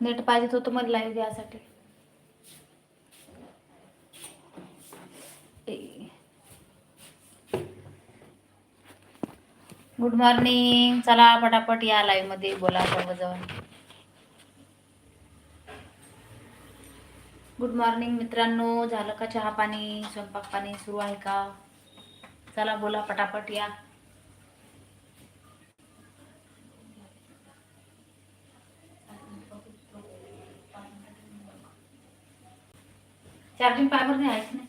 Net पाहिजे होतं मला लाईव्ह द्यासाठी. गुड मॉर्निंग चला पटापट या लाईव्हमध्ये. बोला सर्वजण गुड मॉर्निंग मित्रांनो. झालं का चहा पाणी? स्वयंपाक पाणी सुरू आहे का? चला बोला पटापट या. चार्जिंग पावर नाही आहेच नाही?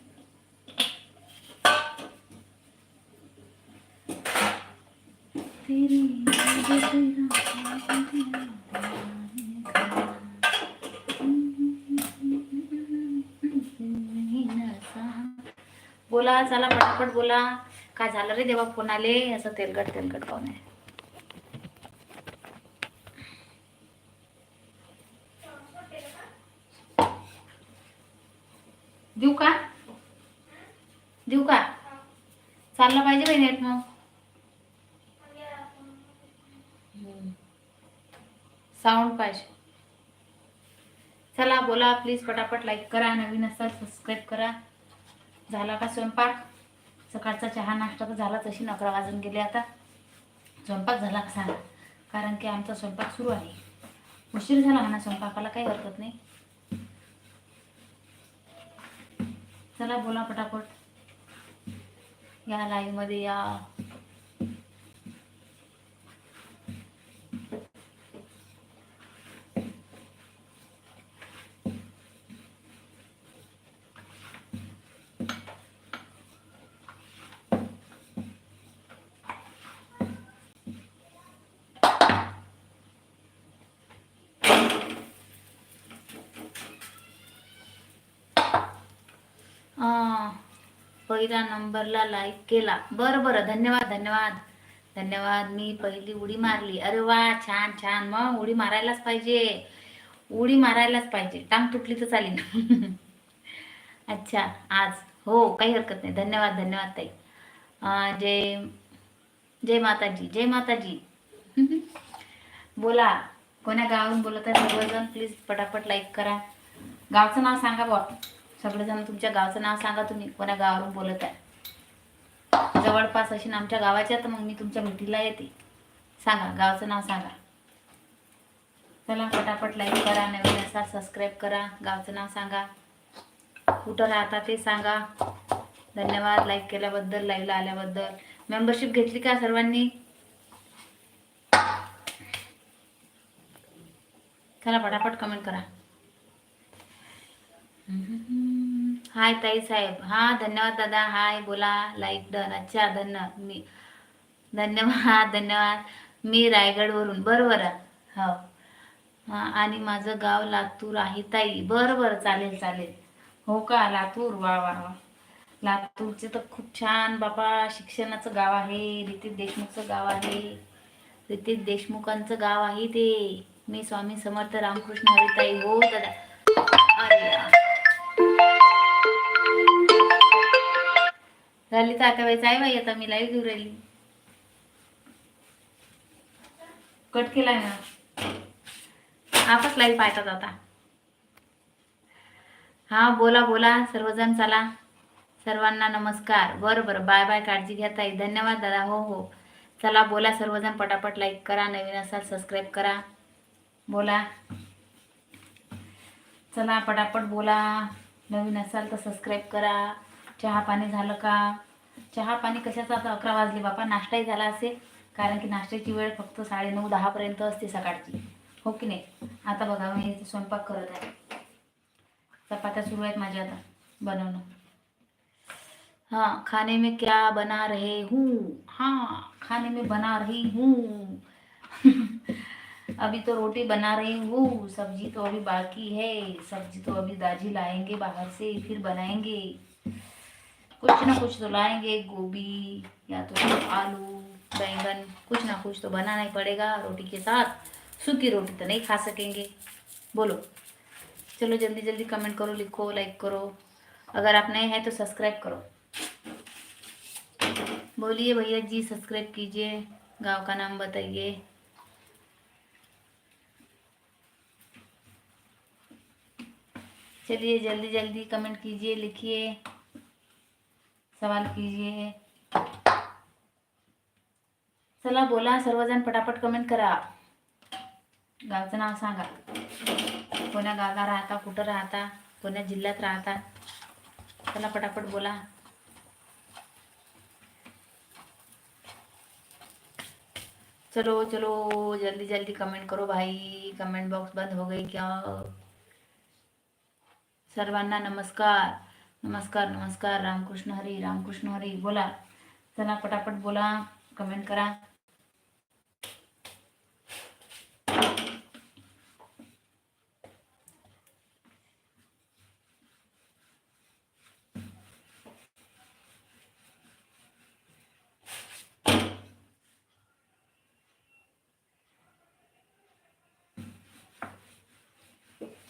बोला चला पटापट बोला. काय झालं रे देवा? फोन आले. असं तेलकट तेलकट पाहुणे आहे देऊ का देऊ का चाललं पाहिजे बाई नेट मग. साऊंड पाहिजे. चला बोला प्लीज पटापट लाईक करा नवीन असाल सबस्क्राईब करा. झाला का स्वयंपाक? सकाळचा चहा नाश्ता तर झाला तशी अकरा वाजून गेले आता. स्वयंपाक झाला का सांगा? कारण की आमचा स्वयंपाक सुरू आहे. उशीर झाला म्हणा स्वयंपाकाला काही हरकत नाही. चला बोला पटापट. या लाईव्हमध्ये या पहिल्या नंबरला लाईक केला. बरं बरं. धन्यवाद धन्यवाद. धन्यवाद. मी पहिली उडी मारली. अरे वा छान छान. मग उडी मारायलाच पाहिजे. उडी मारायलाच पाहिजे. टांग तुटली तर चालेल. अच्छा आज. हो काही हरकत नाही. धन्यवाद धन्यवाद ताई. जय जय माताजी जय माताजी. बोला. कोण्या गावाहून बोलत आहे सर्वजण? प्लीज पटापट लाईक करा. गावचं नाव सांगा बॉ सगळेजण तुमच्या गावचं नाव सांगा तुम्ही कोण्या गावावरून बोलत आहे? जवळपास अशी आमच्या गावाच्या तर मग मी तुमच्या भेटीला येते. सांगा गावचं नाव सांगा. चला पटापट लाईक करा नवीन असा सबस्क्राईब करा गावचं नाव सांगा. कुठं राहता ते सांगा. धन्यवाद लाईक केल्याबद्दल लाईव्हला आल्याबद्दल. मेंबरशिप घेतली का सर्वांनी? चला पटापट कमेंट करा. हाय ताई साहेब. हा धन्यवाद दादा. हाय बोला. लाईक डन अच्छा धन्य. मी धन्यवाद धन्यवाद. मी रायगडवरून. बरोबर हो. आणि माझं गाव लातूर आहे ताई. बरं बरं चालेल चालेल. हो का? लातूर. वा वा वा. लातूरचे तर खूप छान बाबा शिक्षणाचं गाव आहे. रितेश देशमुखचं गाव आहे. रितेश देशमुखांचं गाव आहे ते. मी स्वामी समर्थ रामकृष्ण हरिताई हो दादा. अरे झाली तर आता वेळेस आहे बाई आता मी लाईव्ह घेऊन राहिली. कट केलाय ना. आपच लाईव्ह पाहतात आता. हा बोला बोला सर्वजण चला. सर्वांना नमस्कार. बरं बरं. Bye bye. काळजी घ्या ताई. धन्यवाद दादा. हो हो. चला बोला सर्वजण पटापट लाईक करा. नवीन असाल सबस्क्राईब करा. बोला. चला पटापट बोला. नवीन असाल तर सबस्क्राईब करा. चहा पाणी झालं का? चहा पाणी कशाचं आता अकरा वाजले बापा नाश्ताही झाला असेल. कारण की नाश्त्याची वेळ फक्त साडेनऊ दहापर्यंत असते सकाळची. हो की नाही? आता बघा मी इथे स्वयंपाक करत आहे. चपात्या सुरू आहेत माझ्या आता बनवणं. हाँ खाने में क्या बना रहे हूँ? हाँ खाने में बना रही हूँ. अभी तो रोटी बना रही हूँ सब्जी तो अभी बाकी है सब्जी तो अभी दाजी लाएंगे बाहर से फिर बनाएंगे। कुछ ना कुछ तो लाएँगे, गोभी या तो आलू, बैंगन, कुछ ना कुछ तो बनाना ही पड़ेगा रोटी के साथ। सूखी रोटी तो नहीं खा सकेंगे। बोलो। चलो जल्दी जल्दी कमेंट करो, लिखो लाइक करो। अगर आप नए हैं तो सब्सक्राइब करो। बोलिए भैया जी सब्सक्राइब कीजिए। गाँव का नाम बताइए। चलिए जल्दी जल्दी कमेंट कीजिए, लिखिए। सवाल कीजिए। चला बोला सर्वजण पटापट कमेंट करा. गावचं नाव सांगा. कोण्या गावाला राहता कुठं राहता कोण्या जिल्ह्यात राहता? चला पटापट बोला. चलो चलो जल्दी जल्दी कमेंट करो भाई. कमेंट बॉक्स बंद हो गई क्या? सर्वांना नमस्कार. नमस्कार नमस्कार, रामकृष्ण हरी रामकृष्ण हरी, बोला. चला, पटापट बोला कमेंट करा.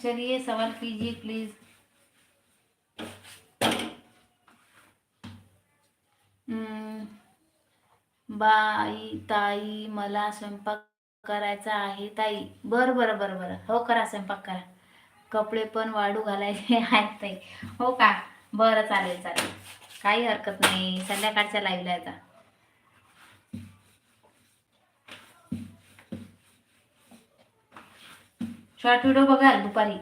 चलिए, सवाल कीजिए प्लीज़ बाई ताई मला स्वयंपाक करायचा आहे ताई. बर बरं बरं बरं. हो करा स्वयंपाक करा. कपडे पण वाढू घालायचे आहेत ताई. हो का? बरं चालेल चालेल. काही हरकत नाही. संध्याकाळच्या लाईव्हला आता शॉर्ट व्हिडिओ बघाल दुपारी?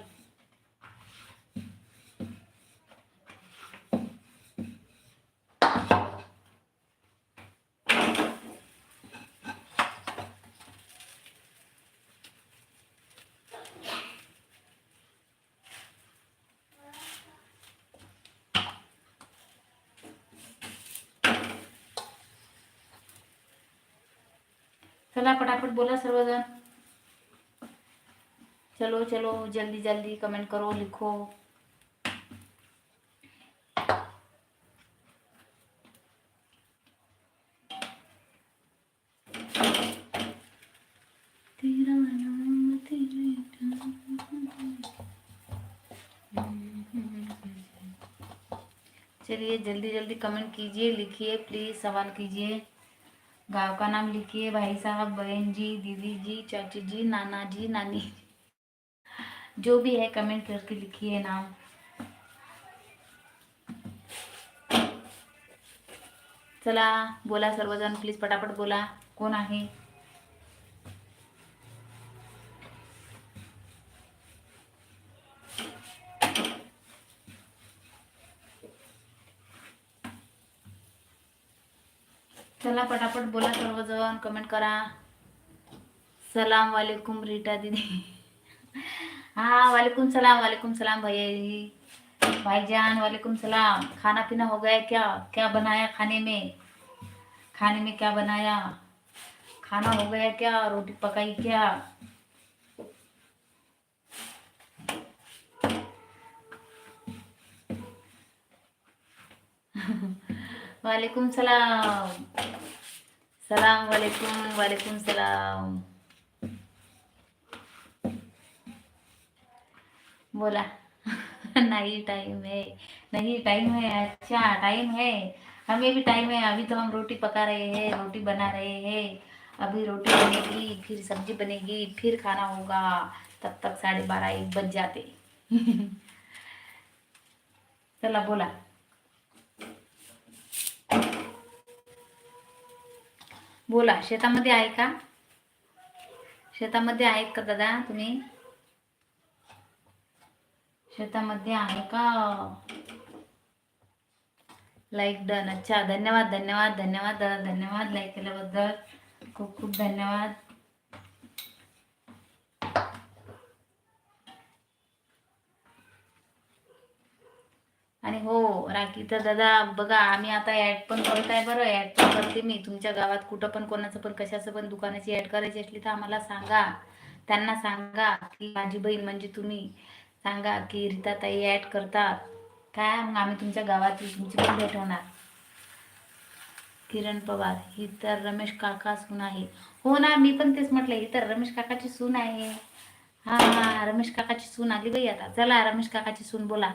चला पटापट बोला सर्वजण. चलो चलो, जल्दी जल्दी कमेंट करो, लिखो. चलिए, जल्दी जल्दी कमेंट कीजिए, लिखिए प्लीज़ सवाल कीजिए. गांव का नाम लिखिए भाई साहब बहन जी दीदी जी चाची जी नाना। जी नानी जो भी है कमेंट करके लिखिए नाम। चला बोला सर्वजण प्लीज पटापट बोला कोण आहे? चला पटापट बोला सर्वजण कमेंट करा. सलाम वालेकुम रीटा दिदी. हाँ वालेकुम सलाम वालेकुम सलाम भैया जी. भाईजान वालेकुम सलाम. खाना पीना हो गया क्या? क्या बनाया खाने में? खाने में क्या बनाया? खाना हो गया क्या? रोटी पकाई क्या? वालेकुम सलाम। सलाम वालेकुम वालेकुम सलाम। बोला। नहीं टाइम है, नहीं टाइम है अच्छा टाइम है। हमें भी टाइम है, अभी तो हम रोटी पका रहे हैं, रोटी बना रहे हैं। अभी रोटी बनेगी, फिर सब्ज़ी बनेगी, फिर खाना होगा। तब तक साढ़े बारह एक बज जाते। चला बोला। बोला शेतामध्ये आहे का? शेतामध्ये आहेत का दादा तुम्ही? शेतामध्ये आहे का? लाईक डन अच्छा धन्यवाद धन्यवाद धन्यवाद दादा धन्यवाद लाईक केल्याबद्दल. खूप खूप धन्यवाद. हो राखी तर दादा बघा आम्ही आता ॲड पण करत आहे बरं ॲड पण करते मी. तुमच्या गावात कुठं पण कोणाचं पण कशाचं पण दुकानाची ॲड करायची असली तर आम्हाला सांगा. त्यांना सांगा की माझी बहीण म्हणजे तुम्ही. सांगा की रीताताई ॲड करतात. काय मग आम्ही तुमच्या गावात तुमची पण भेट होणार किरण पवार ही तर रमेश काका सून आहे. हो ना मी पण तेच म्हटलं ही तर रमेश काकाची सून आहे. हा हा रमेश काकाची सून आली बाई आता. चला रमेश काकाची सून बोला.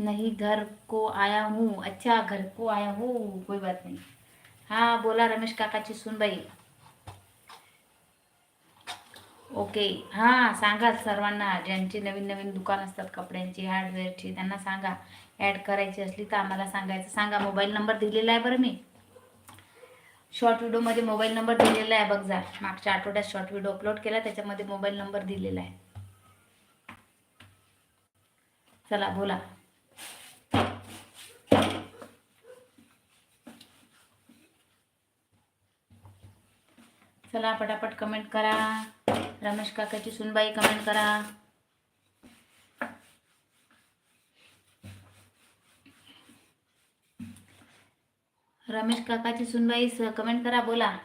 नहीं घर को आया हूँ अच्छा घर को आया हूँ कोई बात नहीं। हाँ बोला रमेश काकाची सुनबाई ओके हां सांगा सर्वांना ज्यांची नवीन नवीन दुकान असतात कपड्यांची हार्डवेअरची त्यांना सांगा. ॲड करायची असली तर आम्हाला सांगायचं. सांगा मोबाईल नंबर दिलेला आहे बरं मी. शॉर्ट व्हिडिओमध्ये मोबाईल नंबर दिलेला आहे बघ जा. मागच्या आठवड्यात शॉर्ट व्हिडिओ अपलोड केला त्याच्यामध्ये मोबाईल नंबर दिलेला आहे. चला बोला. चला पटापट कमेंट करा. रमेश काकाची सुनबाई कमेंट करा. रमेश काकाची सुनबाई कमेंट करा बोला.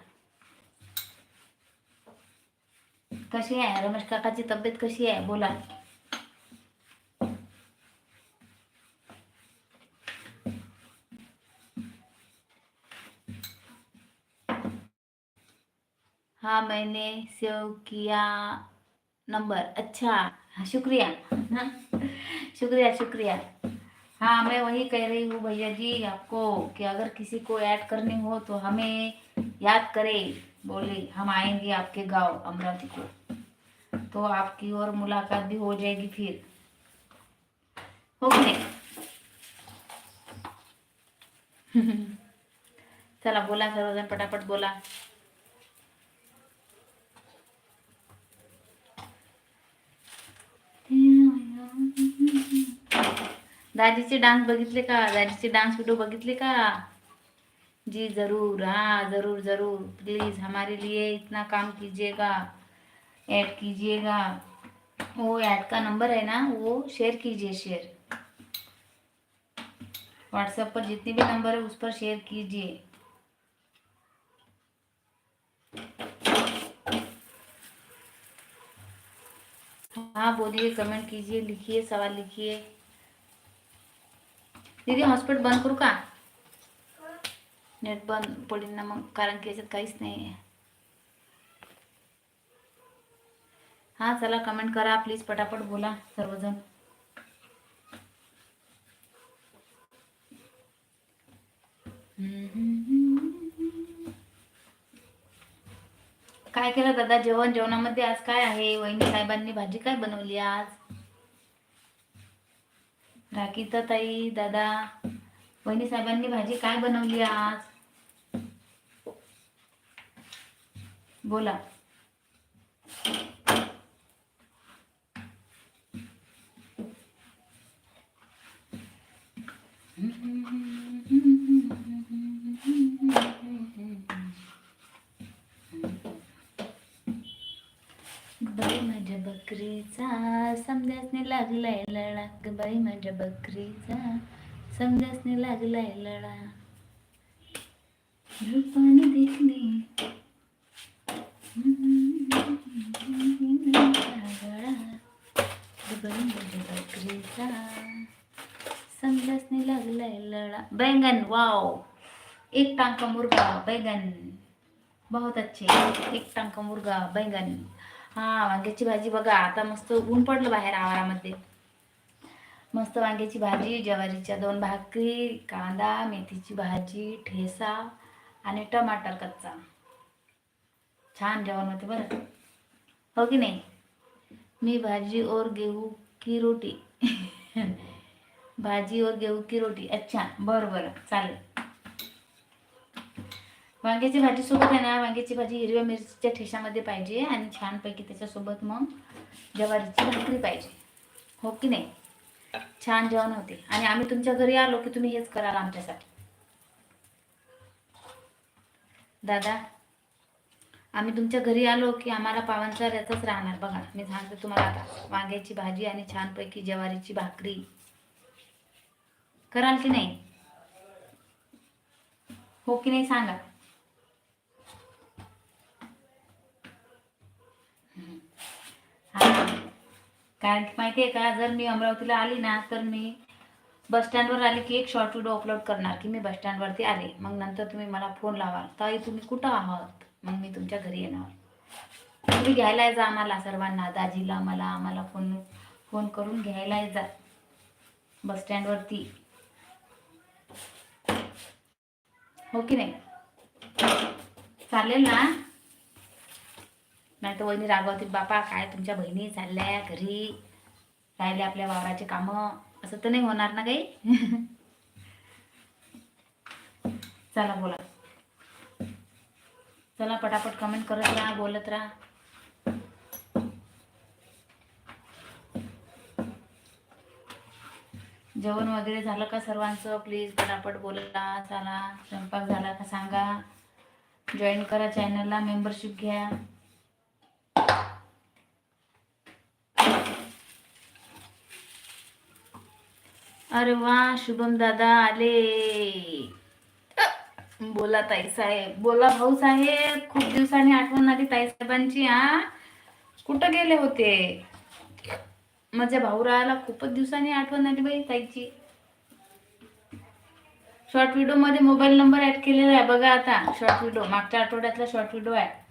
कशी आहे? रमेश काकाची तब्येत कशी आहे? बोला. हाँ मैंने सेव किया नंबर अच्छा शुक्रिया। शुक्रिया शुक्रिया। हाँ मैं वही कह रही हूँ भैया जी आपको कि अगर किसी को ऐड करनी हो तो हमें याद करें, बोले, हम आएँगे आपके गाँव अमरावती को। तो आपकी और मुलाकात भी हो जाएगी फिर। हो की चला, बोला सर्वजण पटापट बोला। दादीचे डान्स बघितले का? दादीचे डान्स व्हिडिओ बघितले का? जी, ज़रूर. हाँ ज़रूर ज़रूर. प्लीज़ हमारे लिए इतना काम कीजिएगा. ऐड कीजिएगा. वो ऐड का नंबर है ना, वो शेयर कीजिए शेयर व्हाट्सएप पर जितने भी नंबर है, उस पर शेयर कीजिए. हाँ बोलिए कमेंट कीजिए लिखिए सवाल लिखिए। दीदी हॉस्पिटल बंद करू का? नेट बंद पडेल ना मग कारण की याच्यात काहीच नाही आहे। हां चला कमेंट करा प्लीज पटापट बोला सर्वजण। काय केलं दादा? जेवण जेवणामध्ये आज काय आहे? वहिनी साहेबांनी भाजी काय बनवली आज? राखीता ताई दादा. वहिनी साहेबांनी भाजी काय बनवली आज? बोला. बाई माझ्या बकरीचा. समजासने लागलाय लळा ग बाई माझ्या बकरीचा. समजासने लागलाय लळा रूपाने देखणे. गळा ग बाई माझ्या बकरीचा. समजासने लागलाय लळा बैंगन वाव. एक टांका मुर्गा बैंगन. बहुत अच्छे. एक टांका मुर्गा बैंगन. हा वांग्याची भाजी बघा आता मस्त ऊन पडलं बाहेर आवारामध्ये. मस्त वांग्याची भाजी ज्वारीच्या दोन भाकरी कांदा मेथीची भाजी ठेसा आणि टमाटर कच्चा. छान जेवण होते बरं. हो की नाही? मी भाजी और घेऊ की रोटी? भाजी और घेऊ की रोटी? अच्छा बरं बरं चालेल. वांग्याची भाजी सोबत आहे ना वांग्याची भाजी हिरव्या मिरचीच्या ठेशामध्ये पाहिजे आणि छानपैकी त्याच्यासोबत मग ज्वारीची भाकरी पाहिजे. हो की नाही? छान जेवण होते. आणि आम्ही तुमच्या घरी आलो की तुम्ही हेच कराल आमच्यासाठी. दादा आम्ही तुमच्या घरी आलो की आम्हाला पावनचार याचाच राहणार. बघा मी सांगते तुम्हाला आता. वांग्याची भाजी आणि छानपैकी ज्वारीची भाकरी. कराल की नाही? हो की नाही? सांगा. कारण की माहिती आहे का जर मी अमरावतीला आली ना तर मी बस स्टँडवर आली की एक शॉर्ट व्हिडिओ अपलोड करणार की मी बस स्टँडवरती आले. मग नंतर तुम्ही मला फोन लावाल ताई तुम्ही कुठं आहात? मग मी तुमच्या घरी येणार. तुम्ही घ्यायला जा आम्हाला सर्वांना. दाजीला मला आम्हाला फोन फोन करून घ्यायला जा. बस स्टँडवरती हो की नाही? चालेल ना? नाही तर वहिनी रागवतील बापा काय तुमच्या बहिणी चालल्या घरी? राहिले आपल्या वावराचे कामं. असं तर नाही होणार ना काही? चला बोला. चला पटापट कमेंट करत राहा बोलत राहा. जेवण वगैरे झालं का सर्वांचं? प्लीज पटापट बोला चला. स्वयंपाक झाला का सांगा. जॉईन करा चॅनलला मेंबरशिप घ्या. अरे वा शुभम दादा आले. बोला ताई साहेब बोला भाऊ साहेब खूप दिवसांनी आठवण आली ताई साहेबांची हा? कुठं गेले होते? माझ्या भाऊ राहायला खूपच दिवसांनी आठवण आली बाई ताईची. शॉर्ट व्हिडिओमध्ये मोबाईल नंबर ऍड केलेला आहे बघा आता. शॉर्ट व्हिडिओ मागच्या आठवड्यातला शॉर्ट व्हिडिओ आहे.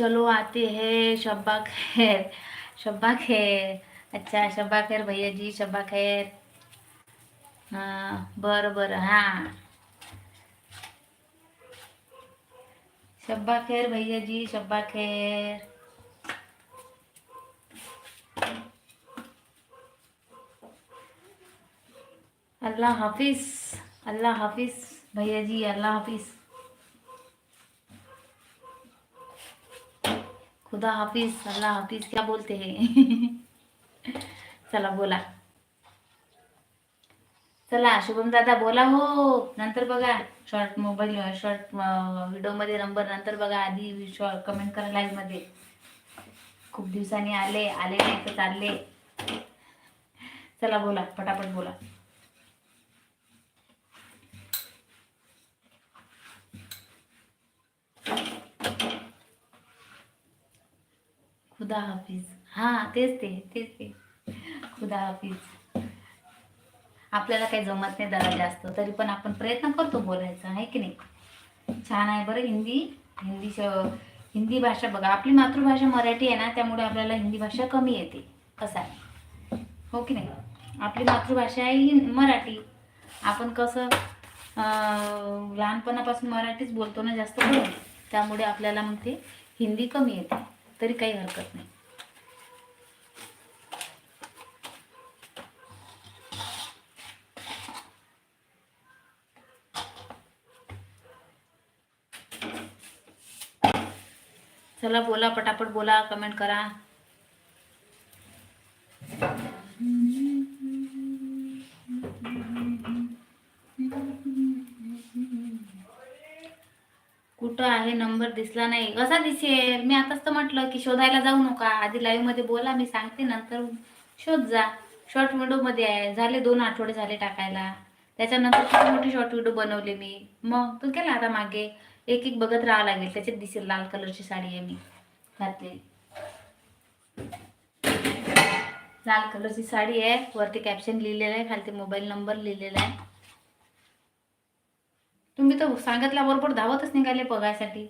चलो आते हैं शब्बा खैर शब्बा खैर। अच्छा शब्बा खैर भैया जी शब्बा खैर। हाँ बरं बरं हाँ। शब्बा खैर भैया जी शब्बा खैर। अल्लाह हाफिज अल्लाह हाफिज भैया जी, अल्लाह हाफिज। खुदा हाफिज अल्लाह हाफिज क्या बोलते हैं? चला बोला। चला शुभम दादा बोला हो नंतर बघा शॉर्ट मोबाईल शॉर्ट व्हिडिओमध्ये नंबर नंतर बघा आधी शॉर्ट कमेंट करा लाईव्हमध्ये. खूप दिवसांनी आले आले नाही तर चालले. चला बोला पटापट बोला. खुदा हाफिज. हां तेच ते तेच ते. खुदा हाफिज. आपल्याला काही जमत नाही दरा जास्त तरी पण आपण प्रयत्न करतो बोलायचा आहे की नाही? छान आहे बरं हिंदी. हिंदी हिंदी भाषा बघा आपली मातृभाषा मराठी आहे ना त्यामुळे आपल्याला हिंदी भाषा कमी येते. कसं आहे. हो की नाही? आपली मातृभाषा आहे हिं मराठी. आपण कसं लहानपणापासून मराठीच बोलतो ना जास्त त्यामुळे आपल्याला मग ते हिंदी कमी येते. तरी काही हरकत नाही. चला बोला पटापट बोला कमेंट करा. नंबर दिसला नाही. कसा दिसेल? मी आताच तर म्हटलं की शोधायला जाऊ नका. आधी लाईव्हमध्ये बोला मी सांगते. नंतर शोध जा. शॉर्ट व्हिडिओमध्ये आहे. झाले दोन आठवडे झाले टाकायला. त्याच्यानंतर किती मोठी शॉर्ट व्हिडिओ बनवले मी. मग तू केला आता मागे. एक एक बघत राहावं लागेल. त्याच्यात दिसेल लाल कलरची साडी आहे मी. घातली. लाल कलरची साडी आहे. वरती कॅप्शन लिहिलेलं आहे. खालती मोबाईल नंबर लिहिलेला आहे. तुम्ही तर सांगितल्याबरोबर धावतच निघाले बघायसाठी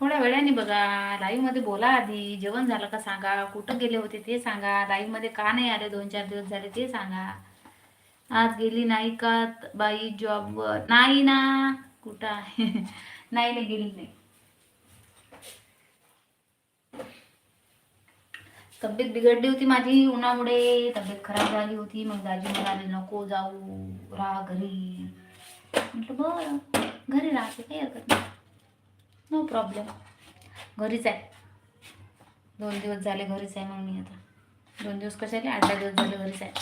थोड्या वेळाने बघा लाईव्हमध्ये बोला आधी. जेवण झालं का सांगा. कुठं गेले होते ते सांगा. लाईव्हमध्ये का नाही आले? दोन चार दिवस झाले ते सांगा. आज गेली नाही का? बाई जॉब नाही ना. कुठं आहे? नाही नाही गेली नाही. तब्येत बिघडली होती माझी उन्हामुळे तब्येत खराब झाली होती. मग दाजी म्हणाले नको जाऊ राहा घरी. म्हटलं बरं घरी राहते काही हरकत नाही. नो प्रॉब्लेम घरीच आहे. दोन दिवस झाले घरीच आहे मग मी आता. दोन दिवस कसे आले आठ दहा दिवस झाले घरीच आहे.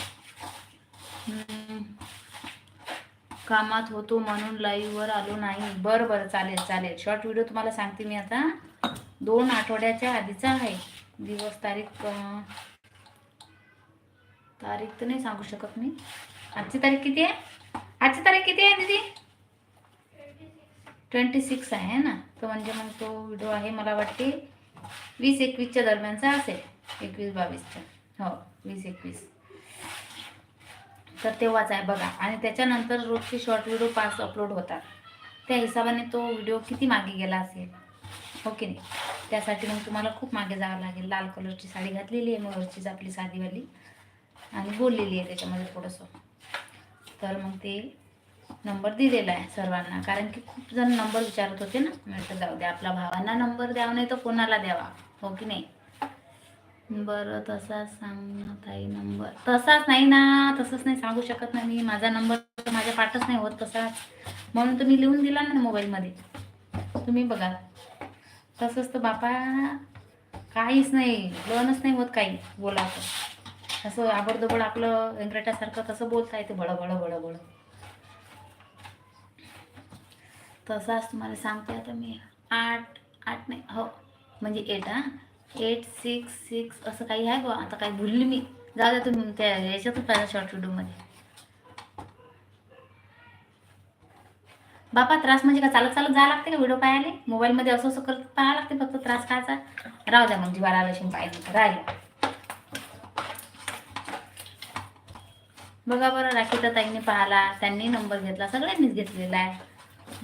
कामात होतो म्हणून लाईव्हवर आलो नाही. बरं बरं चालेल चालेल. शॉर्ट व्हिडिओ तुम्हाला सांगते मी आता. दोन आठवड्याच्या आधीचा आहे. दिवस तारीख तारीख तर नाही सांगू शकत मी. आजची तारीख किती आहे? आजची तारीख किती आहे दीदी? ट्वेंटी सिक्स आहे ना? तो म्हणजे मग तो व्हिडिओ आहे मला वाटते वीस एकवीसच्या दरम्यानचा असेल. एकवीस बावीसच्या हो वीस एकवीस. तर तेव्हाच आहे बघा. आणि त्याच्यानंतर रोजचे शॉर्ट व्हिडिओ पाच अपलोड होतात. त्या हिशोबाने तो व्हिडिओ किती मागे गेला असेल? हो की नाही? त्यासाठी मग तुम्हाला खूप मागे जावं लागेल. लाल कलरची साडी घातलेली आहे मग आपली साधीवाली. आणि बोललेली आहे त्याच्यामध्ये थोडंसं. तर मग ते नंबर दिलेला आहे सर्वांना. कारण की खूप जण नंबर विचारत होते ना. म्हटलं जाऊ द्या आपल्या भावांना नंबर द्यावा नाही तर कोणाला द्यावा? हो की नाही? बरं तसाच सांग ना ताई नंबर. तसाच नाही ना तसंच नाही सांगू शकत नाही मी. माझा नंबर तर माझ्या पाठच नाही होत तसाच. म्हणून तुम्ही लिहून दिला ना मोबाईलमध्ये. तुम्ही बघा. तसंच तर बापा काहीच नाही. लनच नाही होत काही बोलायचं असं आबडदोबड आपलं व्यंकटासारखं तसं बोलता येते बळ बळ बळ बळ तसाच तुम्हाला सांगते आता मी. आठ आठ नाही हो. म्हणजे एट हा. एट सिक्स सिक्स असं काही आहे बा आता काही भुलली मी. जाऊ द्या तुम्ही त्या याच्यातच पाहिजे शॉर्ट व्हिडिओमध्ये बापा त्रास म्हणजे का? चालत चालत जायला लागते का व्हिडिओ पाहायला? मोबाईलमध्ये असं असं करत पाहायला लागते फक्त त्रास खायचा. राहू द्या मग जीवाला आलं पाहिजे राहिले. बघा बरं राखीता ताईने पाहिला त्यांनी नंबर घेतला सगळ्यांनीच घेतलेला आहे.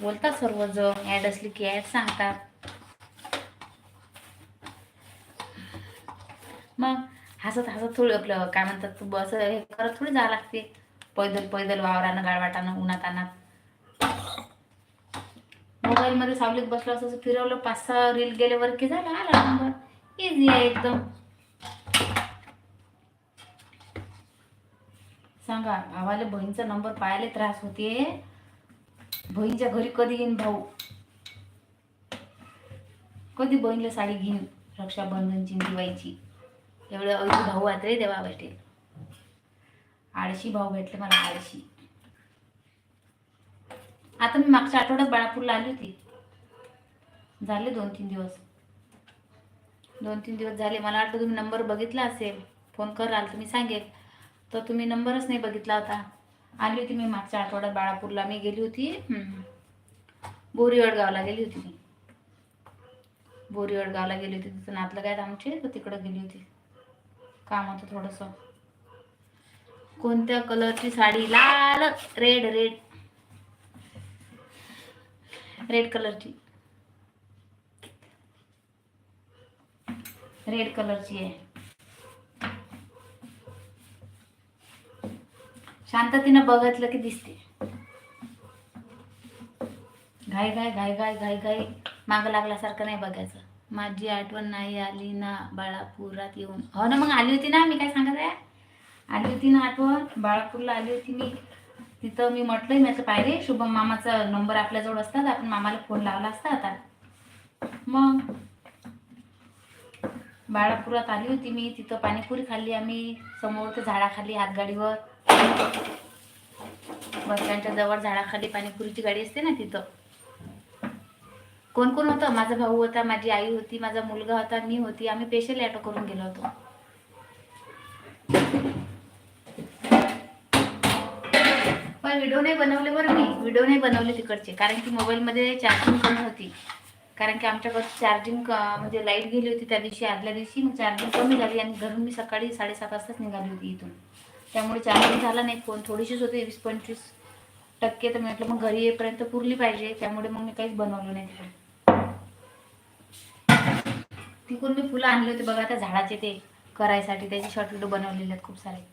बोलतात सर्वजण ॲड असली की ॲड सांगतात. मग हसत हसत थोडी आपलं काय म्हणतात तू बस हे करत थोडी जावं लागते. पैदल पैदल वावरानं गाळवाटानं उन्हात आणत मोबाईलमध्ये सावलीत बसलो असं फिरवलं पाच सहा रील गेल्यावर की झाला आला नंबर इझी आहे एकदम. सांगा भावाला बहीणचा नंबर पाहायला त्रास होते. बहीणच्या घरी कधी येईन भाऊ? कधी बहीणला साडी घेईन? रक्षाबंधनची दिवाळीची. एवढं अवधी भाऊ आत्रे देवा भेटेल आळशी भाऊ भेटले मला आळशी आता मी मागच्या आठवड्यात बाळापूरला आली होती. झाले दोन तीन दिवस. दोन तीन दिवस झाले. मला वाटतं तुम्ही नंबर बघितला असेल. फोन कराल तर मी सांगेल. तर तुम्ही नंबरच नाही बघितला होता. आली होती मी मागच्या आठवड्यात बाळापूरला. मी गेली होती बोरीवडगावला गेली होती मी. बोरीवडगावला गेली होती. तिथं नातलं काय आमचे. तर तिकडं गेली होती. काम होतं थोडंसं. कोणत्या कलरची साडी? लाल रेड रेड रेड कलरची रेड कलरची आहे. शांततेनं बघितलं की दिसते. घाई घाई घाई घाई घाई घाई मागं लागल्यासारखं नाही बघायचं. माझी आठवण नाही आली ना बाळापुरात येऊन. हो ना मग आली होती ना मी काय सांगत आहे? आली होती ना आठवण? बाळापूरला आली होती मी. तिथं मी म्हटलंय मी पायरे शुभम मामाचा नंबर आपल्याजवळ असतात आपण मामाला फोन लावला असता आता. मग बाळापुरात आली होती मी तिथं पाणीपुरी खाल्ली आम्ही समोर तर झाडाखाली हातगाडीवर. बस स्टँडच्या जवळ झाडाखाली पाणीपुरीची गाडी असते ना तिथं. कोण कोण होतं? माझा भाऊ होता माझी आई होती माझा मुलगा होता मी होती आम्ही स्पेशल ॲटो करून गेलो होतो पण व्हिडिओ नाही बनवले बरं मी. व्हिडिओ नाही बनवले तिकडचे. कारण की मोबाईलमध्ये चार्जिंग कमी होती. कारण की आमच्याकडची चार्जिंग म्हणजे लाइट गेली होती त्या दिवशी आदल्या दिवशी. मग चार्जिंग कमी झाली आणि घरून मी सकाळी साडेसात वाजताच निघाली होती इथून. त्यामुळे चार्जिंग झाला नाही. फोन थोडीशीच होती वीस पंचवीस टक्के. तर म्हटलं मग घरी येईपर्यंत पुरली पाहिजे. त्यामुळे मग मी काहीच बनवलं नाही तिकडे. तिकडून मी फुलं आणले होते. बघा त्या झाडाचे ते करायसाठी. त्याचे शॉर्ट व्हिडिओ बनवलेले आहेत खूप सारे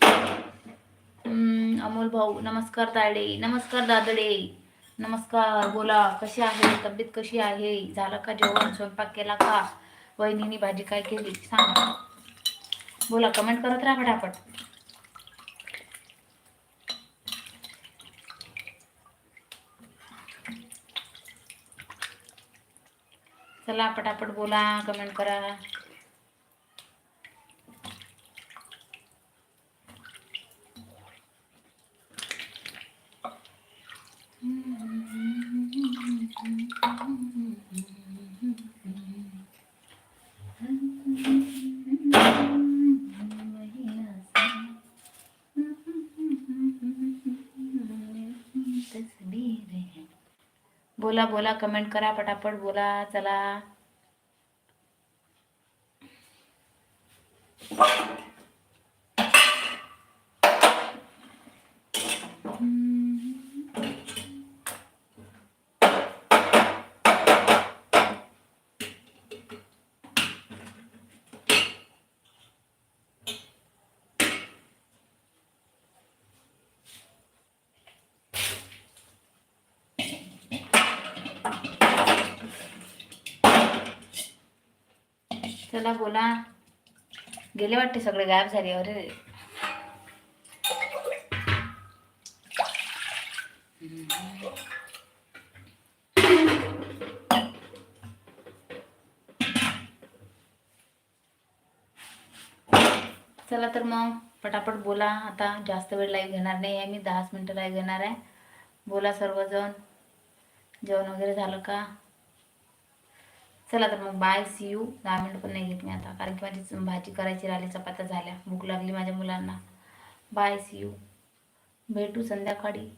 हम्म, अमोल भाऊ नमस्कार ताडे नमस्कार दादडे. नमस्कार बोला कशी आहे? तब्येत कशी आहे? झालं का जेवण? स्वयंपाक केला का? वहिनीनी भाजी काय केली? सांगा. बोला कमेंट करत राहा फटाफट. चला पटापट बोला कमेंट करा. बोला बोला कमेंट करा पटापट बोला चला. चला बोला. गेले वाटते सगळे गायब झाले अरे. चला तर मग पटापट बोला. आता जास्त वेळ लाईव्ह घेणार नाही आहे मी दहाच मिनटं लाईव्ह घेणार आहे. बोला सर्वजण. जेवण वगैरे झालं का? चला तर मग बाय सी यू दहा मिनटं पण नाही घेत मी आता कारण की माझी भाजी करायची राहिली चपात्या झाल्या. भूक लागली माझ्या मुलांना. बाय सी यू भेटू संध्याकाळी.